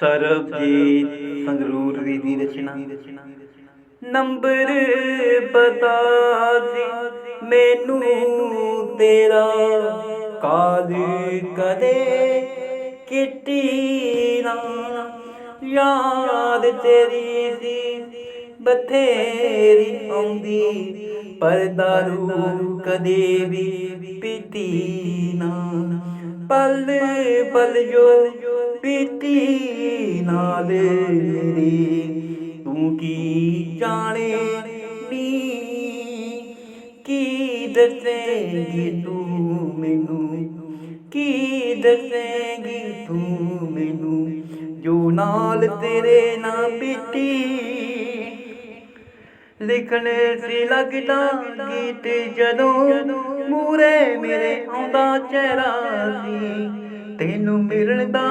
ਸਰਬਜੀਤ ਸੰਗਰੂਰ ਦੀ ਦੀ ਰਚਨਾ। ਨੰਬਰ ਪਤਾ ਸੀ, ਮੈਨੂੰ ਤੇਰਾ ਕਾਲ ਕਦੇ ਕਿਟੀ ਨਾ। ਯਾਦ ਤੇਰੀ ਸੀ, ਬਥੇਰੀ ਆਉਂਦੀ, ਪਰ ਦਾਰੂ ਕਦੇ ਵੀ ਪੀਤੀ ਨਾ। ਪਲ ਪਲ ਜੋ ਪੀਤੀ ਨਾਲ ਮੇਰੀ। ਤੂੰ ਕੀ ਜਾਣੇ ਨੀ ਕੀ ਦੱਸੇਂਗੀ ਤੂੰ ਮੈਨੂੰ? ਕੀ ਦੱਸੇਂਗੀ ਤੂੰ ਮੈਨੂੰ? ਜੋ ਨਾਲ ਤੇਰੇ ਨਾ ਬੀਤੀ ਲਿਖਣ ਸੀ ਲੱਗਦਾ ਗੀਤ ਜਦੋਂ ਮੂਰੇ ਮੇਰੇ ਆਉਂਦਾ ਚਿਹਰਾ ਸੀ। ਤੈਨੂੰ ਮਿਲਣ ਦਾ